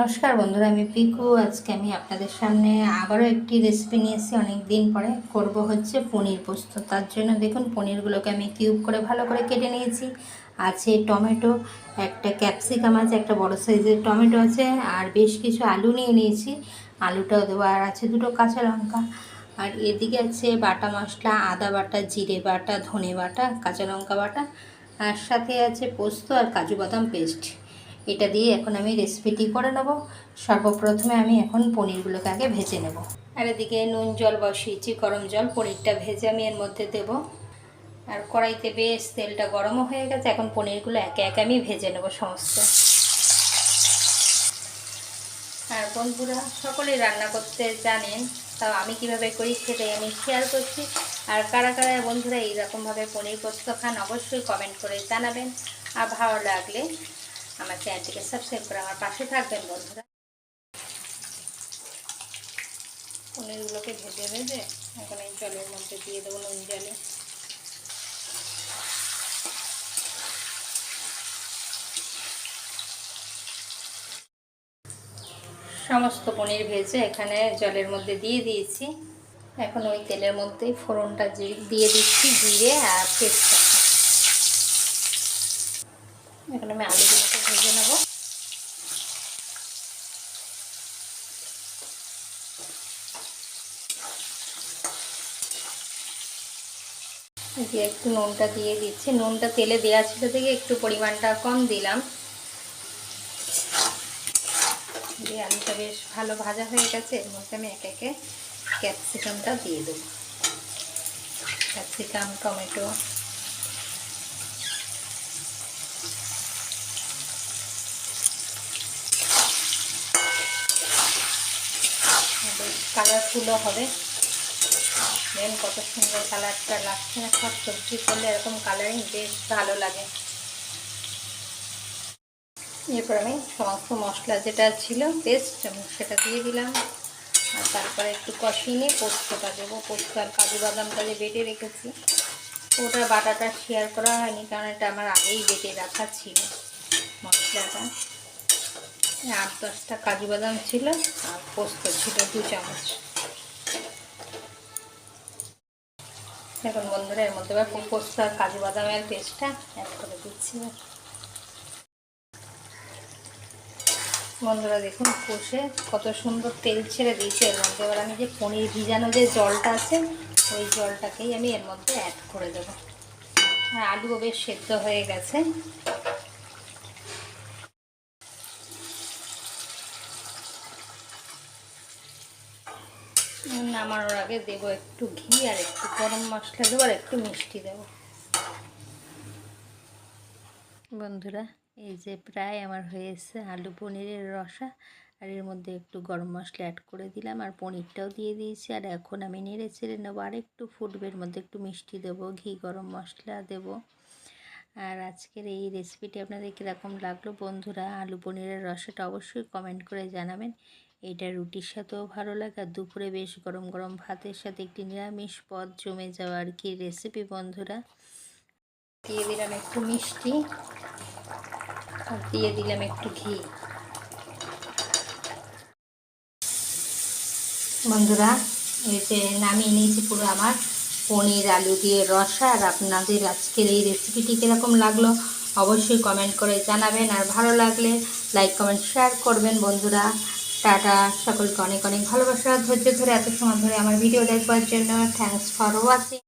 নমস্কার বন্ধুরা, আমি পিকু আজকে আমি আপনাদের সামনে আবারও একটি রেসিপি নিয়েছি অনেক দিন পরে করব হচ্ছে পনির পোস্ত। তার জন্য দেখুন, পনিরগুলোকে আমি কিউব করে ভালো করে কেটে নিয়েছি। আছে টমেটো, একটা ক্যাপসিকাম আছে, একটা বড় সাইজের টমেটো আছে, আর বেশ কিছু আলু নিয়ে নিয়েছি। আলুটাও দেবো, আর আছে দুটো কাঁচা লঙ্কা। আর এদিকে আছে বাটা মশলা, আদা বাটা, জিরে বাটা, ধনে বাটা, কাঁচা লঙ্কা বাটা, আর সাথে আছে পোস্ত আর কাজু বাদাম পেস্ট এটা দিয়ে এখন আমি রেসিপিটি করে নেব। সর্বপ্রথমে আমি এখন পনিরগুলোকে আগে ভেজে নেব। আর এদিকে নুন জল বসিয়েছি, গরম জল। পনিরটা ভেজে আমি এর মধ্যে দেব। আর কড়াইতে বেশ তেলটা গরমও হয়ে গেছে। এখন পনিরগুলো একে একে আমি ভেজে নেব সমস্ত। আর বন্ধুরা, সকলেই রান্না করতে জানেন, তাও আমি কীভাবে করি সেটাই আমি শেয়ার করছি। আর কারা কারা বন্ধুরা এইরকমভাবে পনির পোস্ত খান অবশ্যই কমেন্ট করে জানাবেন। আর ভালো লাগলে আমার চ্যানেলটিকে সাবস্ক্রাইব করে আমার পাশে থাকবেন, বন্ধুরা। পনিরগুলোকে ভেজে ভেজে এখন এই জলের মধ্যে দিয়ে দেবো নুন জলে। সমস্ত পনির ভেজে এখানে জলের মধ্যে দিয়ে দিয়েছি। এখন ওই তেলের মধ্যেই ফোড়নটা দিয়ে দিচ্ছি, জিরে আর তেজপাতা এখন আমি আলুগুলোকে ভেজে নেব। দিয়ে একটু নুনটা দিয়ে দিচ্ছি। নুনটা তেলে দেওয়া ছিল থেকে একটু পরিমাণটা কম দিলাম। দিয়ে আলুটা বেশ ভালো ভাজা হয়ে গেছে। এর মধ্যে আমি একে একে ক্যাপসিকামটা দিয়ে দেবো। ক্যাপসিকাম, টমেটো কালারফুলও হবে। দেখেন কত সুন্দর কালারটা লাগছে না, সব সবজি করলে এরকম কালারিং বেশ ভালো লাগে। এরপর আমি সমস্ত মশলা যেটা ছিল পেস্ট সেটা দিয়ে দিলাম। আর তারপরে একটু কষিয়ে নিয়ে পোস্তটা দেবো। পোস্ত আর কাজু বাদামটা যে বেটে রেখেছি, ওটা বাটাটা শেয়ার করা হয়নি, কারণ এটা আমার আগেই বেটে রাখা ছিল মশলাটা। আট দশটা কাজু বাদাম ছিল আর পোস্ত ছিল দু চামচ। এখন বন্ধুরা, এর মধ্যে পোস্ত আর কাজু বাদামের পেস্টটা অ্যাড করে দিচ্ছি। বন্ধুরা, দেখুন কষে কত সুন্দর তেল ছেড়ে দিয়েছে এর মধ্যে। এবার আমি যে পনির ভিজানো যে জলটা আছে, ওই জলটাকেই আমি এর মধ্যে অ্যাড করে দেবো। আর আলুও বেশ সেদ্ধ হয়ে গেছে। নামানোর আগে দেবো একটু ঘি আর একটু গরম মশলা দেবো আর একটু মিষ্টি দেবো। বন্ধুরা, এই যে প্রায় আমার হয়েছে আলু পনিরের রসা আর এর মধ্যে একটু গরম মশলা অ্যাড করে দিলাম আর পনিরটাও দিয়ে দিয়েছি আর এখন আমি নেড়ে চেড়ে নেব আর একটু ফুটবে, এর মধ্যে একটু মিষ্টি দেবো, ঘি, গরম মশলা দেবো। আর আজকের এই রেসিপিটি আপনাদের কীরকম লাগল? বন্ধুরা, আলু পনিরের রসাটা অবশ্যই কমেন্ট করে জানাবেন। এটা রুটির সাথেও ভালো লাগে। আর দুপুরে বেশ গরম গরম ভাতের সাথে একটি নিরামিষ পদ জমে যাওয়া আর কি রেসিপি বন্ধুরা। দিয়ে দিলাম একটু মিষ্টি আর দিয়ে দিলাম একটু ঘি। বন্ধুরা যে নামিয়ে নিয়েছি পুরো আমার। পনির, আলু দিয়ে রসা আর আপনাদের আজকের এই রেসিপিটি কীরকম লাগল অবশ্যই কমেন্ট করে জানাবেন। আর ভালো লাগলে লাইক কমেন্ট শেয়ার করবেন বন্ধুরা। টাটা। সকলকে অনেক অনেক ভালোবাসা, ধৈর্য ধরে এত সময় ধরে আমার ভিডিও দেখবার জন্য। Thanks for watching